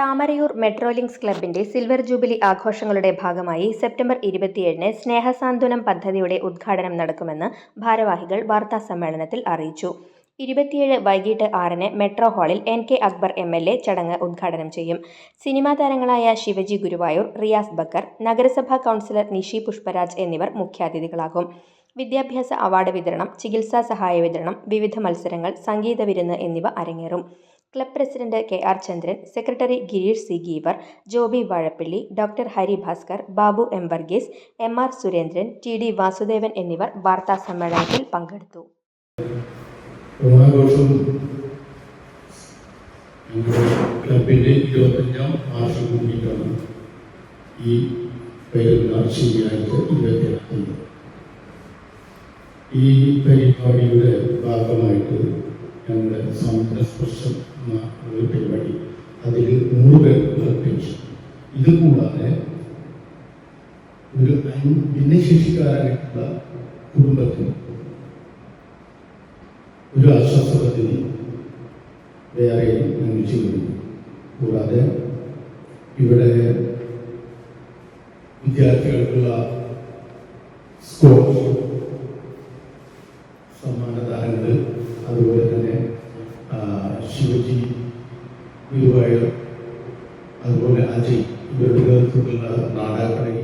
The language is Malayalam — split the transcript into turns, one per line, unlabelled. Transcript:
താമരയൂർ മെട്രോലിങ്ക്സ് ക്ലബിന്റെ സിൽവർ ജൂബിലി ആഘോഷങ്ങളുടെ ഭാഗമായി സെപ്റ്റംബർ ഇരുപത്തിയേഴിന് സ്നേഹസാന്ത്വനം പദ്ധതിയുടെ ഉദ്ഘാടനം നടക്കുമെന്ന് ഭാരവാഹികൾ വാർത്താ സമ്മേളനത്തിൽ അറിയിച്ചു. ഇരുപത്തിയേഴ് വൈകിട്ട് ആറിന് മെട്രോ ഹാളിൽ N K Akbar M L A ചടങ്ങ് ഉദ്ഘാടനം ചെയ്യും. സിനിമാ താരങ്ങളായ ശിവജി ഗുരുവായൂർ റിയാസ് ബക്കർ നഗരസഭാ കൗൺസിലർ നിഷി പുഷ്പരാജ് എന്നിവർ മുഖ്യാതിഥികളാകും. വിദ്യാഭ്യാസ അവാർഡ് വിതരണം ചികിത്സാ സഹായ വിതരണം വിവിധ മത്സരങ്ങൾ സംഗീത വിരുന്ന് എന്നിവ അരങ്ങേറും. Club president K R Chandran secretary Girish C Geevar Joby Vazhappilly doctor Hari Bhaskar Babu M Varghese M R Surendran T D Vasudevan എന്നിവർ വാർത്താ സമ്മേളനത്തിൽ പങ്കെടുത്തു.
ഈ ഈ പരിപാടിയുടെ ഒരു ഭിന്നശേഷിക്കാരായിട്ടുള്ള കുടുംബത്തിന് ഒരു ആശ്വാസ പദ്ധതി വേറെയും നിർമ്മിച്ചു കഴിഞ്ഞു കൂടാതെ ഇവിടെ വിദ്യാർത്ഥികൾക്കുള്ള സ്കോപ്പ് സമ്മാനദാനങ്ങൾ അതുപോലെ തന്നെ ശിവജി ഗുരുവായൂർ അതുപോലെ അജയ് ഇവരുടെ നേതൃത്വത്തിലുള്ള നാടകപ്പണി